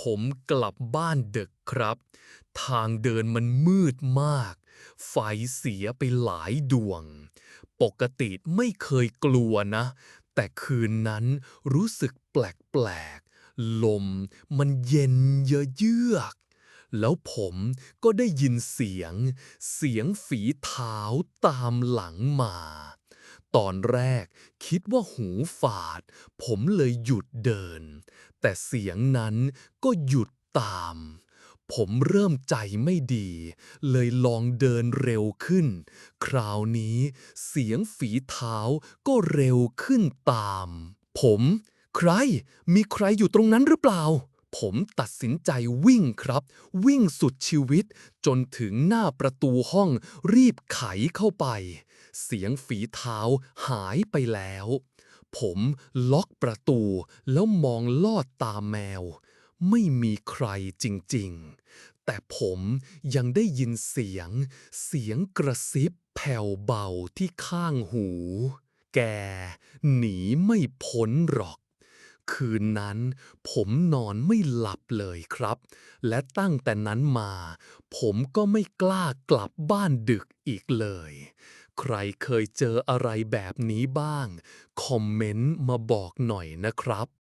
ผมกลับบ้านดึกครับ ทางเดินมันมืดมาก ไฟเสียไปหลายดวง ปกติไม่เคยกลัวนะ แต่คืนนั้นรู้สึกแปลกๆ ลมมันเย็นเยือกแล้วผมก็ได้ยินเสียง เสียงฝีเท้าตามหลังมา ตอนแรกคิดว่าหูฝาด ผมเลยหยุดเดิน แต่เสียงนั้นก็หยุดตาม ผมเริ่มใจไม่ดี เลยลองเดินเร็วขึ้น คราวนี้เสียงฝีเท้าก็เร็วขึ้นตาม ผม ใคร มีใครอยู่ตรงนั้นหรือเปล่า ผมตัดสินใจวิ่งครับ วิ่งสุดชีวิต จนถึงหน้าประตูห้องรีบไขเข้าไป เสียงฝีเท้าหายไปแล้ว ผมล็อกประตูแล้วมองลอดตาแมว ไม่มีใครจริงๆ แต่ผมยังได้ยินเสียง เสียงกระซิบแผ่วเบาที่ข้างหู แกหนีไม่พ้นหรอก คืนนั้น ผมนอนไม่หลับเลยครับ และตั้งแต่นั้นมา ผมก็ไม่กล้ากลับบ้านดึกอีกเลย ใครเคยเจออะไรแบบนี้บ้าง คอมเมนต์มาบอกหน่อยนะครับ